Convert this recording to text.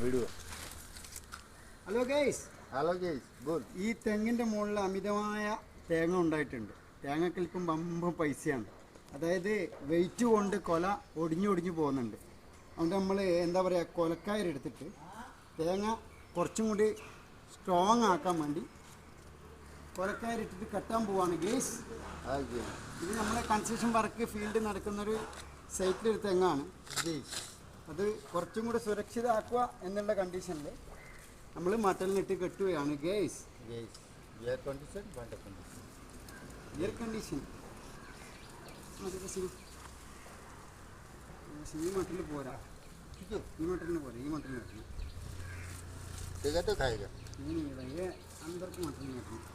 വിടുക hello guys hello guys good ഈ തെങ്ങിന്റെ മുകളിൽ അമിതമായ തേങ്ങ ഉണ്ടായിട്ടുണ്ട്. തേങ്ങ ഇപ്പം ബമ്പം പൈസയാണ്. അതായത് വെയിറ്റ് കൊണ്ട് കൊല ഒടിഞ്ഞു ഒടിഞ്ഞു പോകുന്നുണ്ട്. അതുകൊണ്ട് നമ്മൾ എന്താ പറയുക കൊലക്കായരെടുത്തിട്ട് തേങ്ങ കുറച്ചും കൂടി സ്ട്രോങ് ആക്കാൻ വേണ്ടി കൊലക്കായരിട്ടിട്ട് കെട്ടാൻ പോവാണ് ഗേസ് ഇത് നമ്മളെ കൺസ്ട്രക്ഷൻ വർക്ക് ഫീൽഡ് നടക്കുന്നൊരു സൈറ്റിലൊരു തെങ്ങാണ് ഗേസ് അത് കുറച്ചും കൂടെ സുരക്ഷിതാക്കുക എന്നുള്ള കണ്ടീഷനിൽ നമ്മൾ മട്ടലിനിട്ട് കെട്ടുകയാണ്. ഗേസ് ഗേസ് എയർ കണ്ടീഷൻ വേണ്ട കണ്ടീഷൻ എയർ കണ്ടീഷൻ അതൊക്കെ സീ ഈ മട്ടലിൽ പോരാ. ഈ മട്ടലിന് പോരാ ഈ മട്ടലിന് വെക്കണം അന്തർക്ക് മട്ടലിന് വെക്കണം